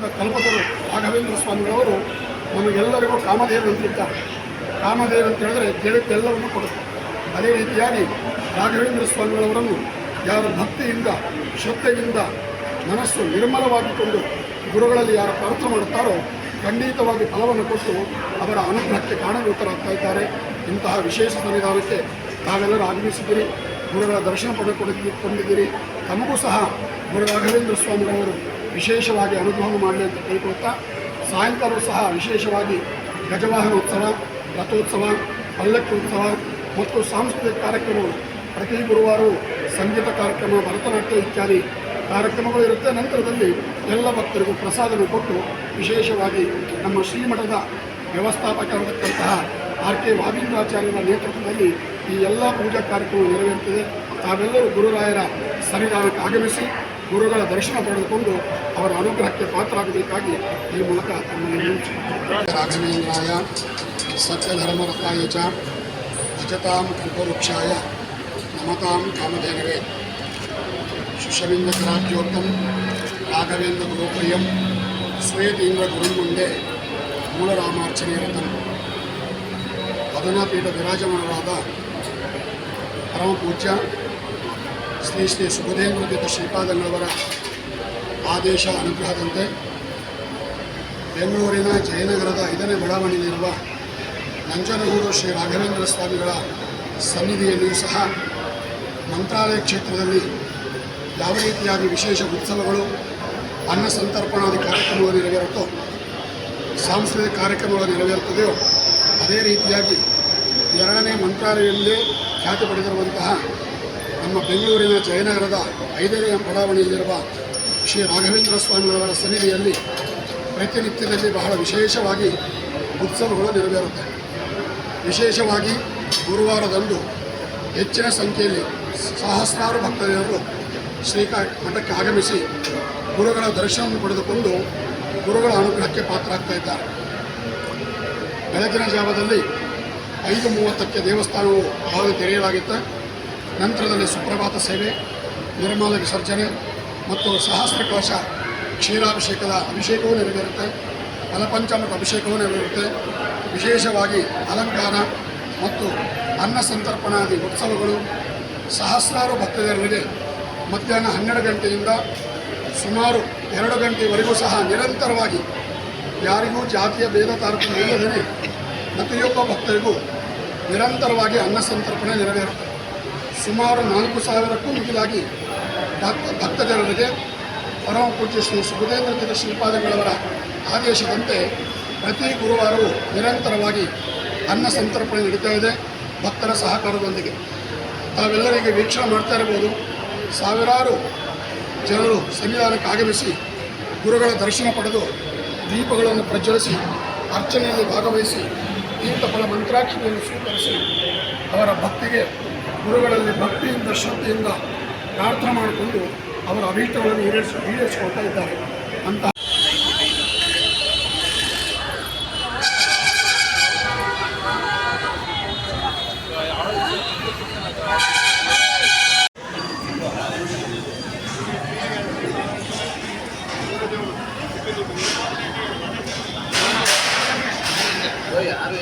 ಕ್ಷೇತ್ರದ ಕಲ್ಪತರು ರಾಘವೇಂದ್ರ ಸ್ವಾಮಿಗಳವರು ನಮಗೆಲ್ಲರಿಗೂ ಕಾಮಧೇವ ಅಂತಿರ್ತಾರೆ ಕಾಮಧೇವ ಅಂತ ಹೇಳಿದ್ರೆ ಕೇಳಿದ್ದೆಲ್ಲವನ್ನು ಕೊಡುತ್ತಾರೆ ಅದೇ ರೀತಿಯಾಗಿ ರಾಘವೇಂದ್ರ ಸ್ವಾಮಿಗಳವರನ್ನು ಯಾರ ಭಕ್ತಿಯಿಂದ, ಶ್ರದ್ಧೆಯಿಂದ ಮನಸ್ಸು ನಿರ್ಮಲವಾಗಿಕೊಂಡು ಗುರುಗಳಲ್ಲಿ ಯಾರು ಪ್ರಾರ್ಥನೆ ಮಾಡುತ್ತಾರೋ ಖಂಡಿತವಾಗಿ ಫಲವನ್ನು ಕೊಟ್ಟು ಅವರ ಅನುಗ್ರಹಕ್ಕೆ ಕಾರಣಭೂತರಾಗ್ತಾ ಇದ್ದಾರೆ. ಇಂತಹ ವಿಶೇಷ ಸನ್ನಿಧಾನಕ್ಕೆ ತಾವೆಲ್ಲರೂ ಆಗಮಿಸಿದ್ದೀರಿ. ಗುರುಗಳ ದರ್ಶನ ಪಡೆದುಕೊಂಡಿದ್ದೀರಿ. ತಮಗೂ ಸಹ ಗುರು ರಾಘವೇಂದ್ರ ಸ್ವಾಮಿಗಳವರು ವಿಶೇಷವಾಗಿ ಅನುಗ್ರಹ ಮಾಡಲಿ ಅಂತ ಕೇಳ್ಕೊಳ್ತಾ ಸಾಯಂಕಾಲ ಸಹ ವಿಶೇಷವಾಗಿ ಗಜವಾಹನ ಉತ್ಸವ ರಥೋತ್ಸವ ಪಲ್ಲಕ್ಕಿ ಉತ್ಸವ ಮತ್ತು ಸಾಂಸ್ಕೃತಿಕ ಕಾರ್ಯಕ್ರಮಗಳು. ಪ್ರತಿ ಗುರುವಾರ ಸಂಗೀತ ಕಾರ್ಯಕ್ರಮ, ಭರತನಾಟ್ಯ ಇತ್ಯಾದಿ ಕಾರ್ಯಕ್ರಮಗಳು ಇರುತ್ತೆ. ನಂತರದಲ್ಲಿ ಎಲ್ಲ ಭಕ್ತರಿಗೂ ಪ್ರಸಾದವನ್ನು ಕೊಟ್ಟು ವಿಶೇಷವಾಗಿ ನಮ್ಮ ಶ್ರೀಮಠದ ವ್ಯವಸ್ಥಾಪಕರಾಗಿರ್ತಕ್ಕಂತಹ ಆರ್ ಕೆ ವಾಬೀಂದ್ರಾಚಾರ್ಯರ ನೇತೃತ್ವದಲ್ಲಿ ಈ ಎಲ್ಲ ಪೂಜಾ ಕಾರ್ಯಕ್ರಮ ನೆರವೇರುತ್ತದೆ ತಾವೆಲ್ಲರೂ ಗುರುರಾಯರ ಸನ್ನಿಧಾನಕ್ಕೆ ಆಗಮಿಸಿ ಗುರುಗಳ ದರ್ಶನ ಪಡೆದುಕೊಂಡು ಅವರ ಅನುಗ್ರಹಕ್ಕೆ ಪಾತ್ರರಾಗಬೇಕಾಗಿ ಈ ಮೂಲಕ. ರಾಘವೇಂದ್ರಾಯ, ಸತ್ಯಧರ್ಮರತಾಯ ಚ, ಅಜತಾಂ ಕಲ್ಪವೃಕ್ಷಾಯ, ನಮತಾಂ ಕಾಮಧೇನವೇ. ಸುಷಮಿಂದ್ರಕರಾಜ್ಯೋತ್ತಂ ರಾಘವೇಂದ್ರ ಗುರುಪ್ರಿಯಂ ಸ್ವೇತೀಂದ್ರ ಗುರುಂ ಮುಂದೆ ಮೂಲರಾಮಾರ್ಚನೆ ರತಂ ಪದನಾಪೀಠ ವಿರಾಜಮಾನರಾದ ಪರಮ ಪೂಜ್ಯ ಶ್ರೀ ಶ್ರೀ ಸುಬುಧೇಂದ್ರತೀರ್ಥ ಶ್ರೀಪಾದಣ್ಣವರ ಆದೇಶ ಅನುಗ್ರಹದಂತೆ ಬೆಂಗಳೂರಿನ ಜಯನಗರದ ಐದನೇ ಬಡಾವಣೆಯಲ್ಲಿರುವ ನಂಜನಗೂರು ಶ್ರೀ ರಾಘವೇಂದ್ರ ಸ್ವಾಮಿಗಳ ಸನ್ನಿಧಿಯಲ್ಲಿಯೂ ಸಹ ಮಂತ್ರಾಲಯ ಕ್ಷೇತ್ರದಲ್ಲಿ ಯಾವ ರೀತಿಯಾಗಿ ವಿಶೇಷ ಉತ್ಸವಗಳು ಅನ್ನ ಸಂತರ್ಪಣಾದಿ ಕಾರ್ಯಕ್ರಮಗಳು ನೆರವೇರುತ್ತೋ ಸಾಂಸ್ಕೃತಿಕ ಕಾರ್ಯಕ್ರಮಗಳು ನೆರವೇರುತ್ತದೆಯೋ ಅದೇ ರೀತಿಯಾಗಿ ಎರಡನೇ ಮಂತ್ರಾಲಯದಲ್ಲಿ ಖ್ಯಾತಿ ಪಡೆದಿರುವಂತಹ ನಮ್ಮ ಬೆಂಗಳೂರಿನ ಜಯನಗರದ ಐದನೇ ಬಡಾವಣೆಯಲ್ಲಿರುವ ಶ್ರೀ ರಾಘವೇಂದ್ರ ಸ್ವಾಮಿಗಳವರ ಸನ್ನಿಧಿಯಲ್ಲಿ ಪ್ರತಿನಿತ್ಯದಲ್ಲಿ ಬಹಳ ವಿಶೇಷವಾಗಿ ಉತ್ಸವಗಳು ನೆರವೇರುತ್ತೆ. ವಿಶೇಷವಾಗಿ ಗುರುವಾರದಂದು ಹೆಚ್ಚಿನ ಸಂಖ್ಯೆಯಲ್ಲಿ ಸಹಸ್ರಾರು ಭಕ್ತರು ಶ್ರೀಕಾ ಮಠಕ್ಕೆ ಆಗಮಿಸಿ ಗುರುಗಳ ದರ್ಶನವನ್ನು ಪಡೆದುಕೊಂಡು ಗುರುಗಳ ಅನುಗ್ರಹಕ್ಕೆ ಪಾತ್ರರಾಗ್ತಾ ಇದ್ದಾರೆ. ಬೆಳಗಿನ ಜಾವದಲ್ಲಿ ಐದು ಮೂವತ್ತಕ್ಕೆ ದೇವಸ್ಥಾನವು ಬಾಗಿಲು ತೆರೆಯಲಾಗಿತ್ತು. ನಂತರದಲ್ಲಿ ಸುಪ್ರಭಾತ ಸೇವೆ ನಿರ್ಮಾಲ ವಿಸರ್ಜನೆ ಮತ್ತು ಸಹಸ್ರ ಕಲಶ ಕ್ಷೀರಾಭಿಷೇಕದ ಅಭಿಷೇಕವೂ ನೆರವೇರುತ್ತೆ. ಫಲಪಂಚಾಮೃತ ಅಭಿಷೇಕವೂ ನೆರವೇರುತ್ತೆ. ವಿಶೇಷವಾಗಿ ಅಲಂಕಾರ ಮತ್ತು ಅನ್ನ ಸಂತರ್ಪಣಾದಿ ಉತ್ಸವಗಳು ಸಹಸ್ರಾರು ಭಕ್ತಜನರಿಗೆ ಮಧ್ಯಾಹ್ನ ಹನ್ನೆರಡು ಗಂಟೆಯಿಂದ ಸುಮಾರು ಎರಡು ಗಂಟೆವರೆಗೂ ಸಹ ನಿರಂತರವಾಗಿ ಯಾರಿಗೂ ಜಾತಿಯ ಭೇದ ತಾರತಮ್ಯ ಇಲ್ಲದೇ ಪ್ರತಿಯೊಬ್ಬ ಭಕ್ತರಿಗೂ ನಿರಂತರವಾಗಿ ಅನ್ನ ಸಂತರ್ಪಣೆ ನೆರವೇರುತ್ತೆ. ಸುಮಾರು ನಾಲ್ಕು ಸಾವಿರಕ್ಕೂ ಮಿಗಿಲಾಗಿ ಭಕ್ತ ಭಕ್ತ ಜನರಿಗೆ ಪರಮ ಪೂಜ್ಯ ಶ್ರೀ ಸುಖದೇಂದ್ರ ಶ್ರೀಪಾದಗಳವರ ಆದೇಶದಂತೆ ಪ್ರತಿ ಗುರುವಾರವೂ ನಿರಂತರವಾಗಿ ಅನ್ನ ಸಂತರ್ಪಣೆ ನಡೀತಾ ಇದೆ ಭಕ್ತರ ಸಹಕಾರದೊಂದಿಗೆ. ತಾವೆಲ್ಲರಿಗೆ ವೀಕ್ಷಣೆ ಮಾಡ್ತಾ ಇರ್ಬೋದು ಸಾವಿರಾರು ಜನರು ಸನ್ನಿಧಾನಕ್ಕೆ ಆಗಮಿಸಿ ಗುರುಗಳ ದರ್ಶನ ಪಡೆದು ದೀಪಗಳನ್ನು ಪ್ರಜ್ವಲಿಸಿ ಅರ್ಚನೆಯಲ್ಲಿ ಭಾಗವಹಿಸಿ ತೀರ್ಥಫಲ ಮಂತ್ರಾಕ್ಷಿಯನ್ನು ಸ್ವೀಕರಿಸಿ ಅವರ ಭಕ್ತಿಗೆ, ಗುರುಗಳಲ್ಲಿ ಭಕ್ತಿಯಿಂದ, ಶ್ರದ್ಧೆಯಿಂದ ಪ್ರಾರ್ಥನೆ ಮಾಡಿಕೊಂಡು ಅವರ ಅಭೀಷ್ಟಗಳನ್ನು ಈಡೇರಿಸಿ ಈಡೇರಿಸಿಕೊಳ್ತಾ ಇದ್ದಾರೆ. ಅಂತಹ ಯಾರು